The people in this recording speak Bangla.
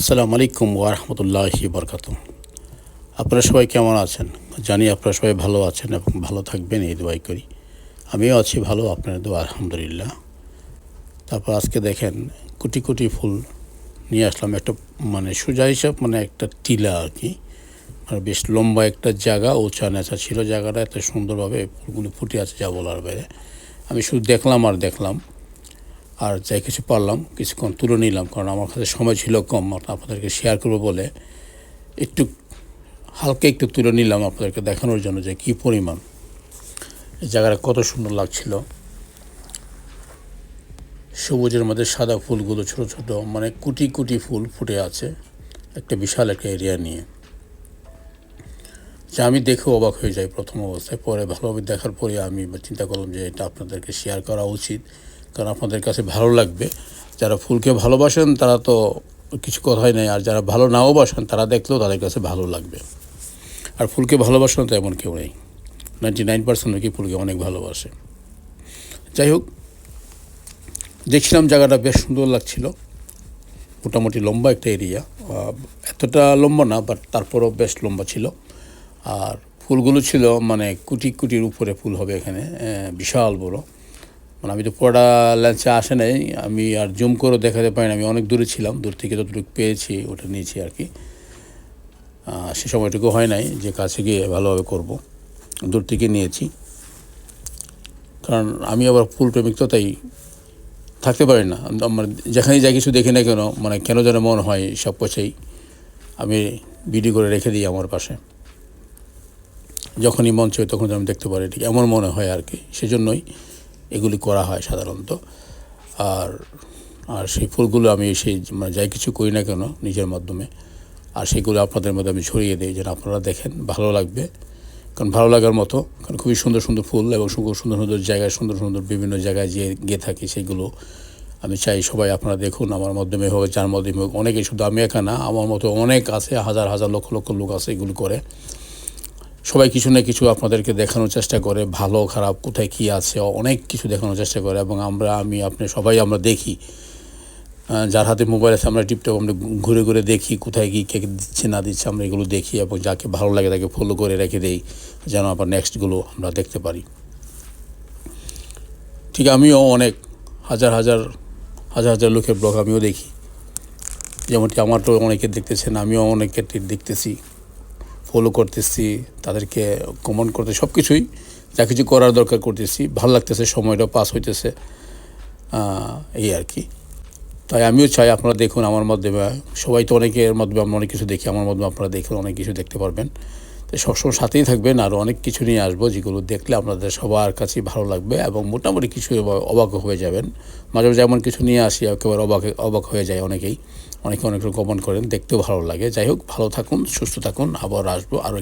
আসসালামু আলাইকুম ওরহমতুল্লাহি বরকাত আপনারা সবাই কেমন আছেন? জানি আপনারা সবাই ভালো আছেন এবং ভালো থাকবেন, এই দোয়াই করি। আমিও আছি ভালো আপনার দোয়া আলহামদুলিল্লাহ। তারপর আজকে দেখেন, কোটি কোটি ফুল নিয়ে আসলাম, একটা মানে সোজা হিসাব মানে একটা টিলা আর কি। আর বেশ লম্বা একটা জায়গা, উঁচা নেচা ছিল জায়গাটা, এত সুন্দরভাবে ফুলগুলি ফুটে আছে যা বলার বাইরে। আমি শুধু দেখলাম আর দেখলাম। আর যাই কিছু পারলাম, কিছুক্ষণ তুলে নিলাম, কারণ আমার কাছে সময় ছিল কম আপনাদেরকে শেয়ার করব বলে একটু, হালকা একটু তুলে নিলাম আপনাদেরকে দেখানোর জন্য যে কী পরিমাণ। জায়গাটা কত সুন্দর লাগছিল। সবুজের মধ্যে সাদা ফুলগুলো ছোট ছোট মানে কুটি কুটি ফুল ফুটে আছে, একটা বিশাল একটা এরিয়া নিয়ে। যা আমি দেখে অবাক হয়ে যাই প্রথম অবস্থায়, পরে ভালোভাবে দেখার পরে আমি চিন্তা করলাম যে এটা আপনাদেরকে শেয়ার করা উচিত। কারণ আপনাদের কাছে ভালো লাগবে। যারা ফুলকে ভালোবাসেন, তারা তো কিছু কথাই নেই, আর যারা ভালো নাও বাসেন, তারা দেখলেও তাদের কাছে ভালো লাগবে। আর ফুলকে ভালোবাসেন তো এমন কেউ নেই। নাইনটি নাইন পার্সেন্ট নাকি ফুলকে অনেক ভালোবাসে। যাই হোক, দেখছিলাম জায়গাটা বেশ সুন্দর লাগছিল। মোটামুটি লম্বা একটা এরিয়া। এতটা লম্বা না বাট তারপরও বেশ লম্বা ছিল। আর ফুলগুলো ছিল মানে কুটি কুটির উপরে ফুল হবে এখানে বিশাল বড়। মানে আমি তো পড়া ল্যান্সে আসে নাই, আমি আর জুম করে দেখাতে পারি আমি অনেক দূরে ছিলাম, দূর থেকে যতটুকু পেয়েছি ওটা নিয়েছি আর কি। সে সময়টুকু হয় নাই যে কাছে গিয়ে ভালোভাবে করব, দূর থেকে নিয়েছি। কারণ আমি আবার ফুল প্রেমিক তো তাই থাকতে পারি না, আমার যেখানেই যা কিছু দেখি না কেন মানে কেন যেন মন হয় সব কিছুই, আমি ভিডিও করে রেখে দিই আমার পাশে। যখনই মন চাই তখন আমি দেখতে পারি, ঠিক এমন মনে হয় আর কি, সেজন্যই এগুলি করা হয় সাধারণত। আর আর সেই ফুলগুলো আমি সেই মানে যাই কিছু করি না কেন নিজের মাধ্যমে, আর সেগুলো আপনাদের মধ্যে আমি ছড়িয়ে দিই যেন আপনারা দেখেন, ভালো লাগবে। কারণ ভালো লাগার মতো, কারণ খুবই সুন্দর সুন্দর ফুল এবং সুন্দর সুন্দর সুন্দর জায়গায়, সুন্দর সুন্দর বিভিন্ন জায়গায় যে গিয়ে থাকি সেগুলো আমি চাই সবাই আপনারা দেখুন আমার মাধ্যমে হোক, যার মাধ্যমে হোক। অনেকে শুধু আমি একা না, আমার মতো অনেক আছে, হাজার হাজার লক্ষ লক্ষ লোক আছে এগুলো করে। সবাই কিছু না কিছু আপনাদেরকে দেখানোর চেষ্টা করে, ভালো, খারাপ, কোথায় কী আছে, অনেক কিছু দেখানোর চেষ্টা করে এবং আমরা, আমি, আপনি, সবাই আমরা দেখি। যার হাতে মোবাইল আছে, আমরা টিপটপ, আমরা ঘুরে ঘুরে দেখি, কোথায় কী, কে দিচ্ছে, না দিচ্ছে, আমরা এগুলো দেখি এবং যাকে ভালো লাগে তাকে ফলো করে রেখে দেই, যেন আবার নেক্সটগুলো আমরা দেখতে পারি। ঠিক আমিও অনেক, হাজার হাজার হাজার হাজার লোকের ব্লগ আমিও দেখি। যেমনটি আমার তো অনেকে দেখতেছেন, আমিও অনেকে দেখতেছি। ফলো করতেছি, তাদেরকে কমেন্ট করতে সব কিছুই যা কিছু করার দরকার করতেছি। ভালো লাগতেছে সময়টা পাস হইতেছে এই আর কি। তাই আমিও চাই আপনারা দেখুন আমার মাধ্যমে, সবাই তো অনেকের মাধ্যমে আমরা অনেক কিছু দেখি, আমার মাধ্যমে আপনারা দেখুন অনেক কিছু দেখতে পারবেন। সবসময় সাথেই থাকবেন। আরও অনেক কিছু নিয়ে আসব যেগুলো দেখলে আপনাদের সবার কাছেই ভালো লাগবে এবং মোটামুটি কিছু অবাক হয়ে যাবেন। মাঝে মাঝে এমন কিছু নিয়ে আসি, একেবারে অবাক অবাক হয়ে যায় অনেকেই। অনেকে অনেক রকম করেন, দেখতেও ভালো লাগে। যাই হোক, ভালো থাকুন, সুস্থ থাকুন, আবার আসব আরও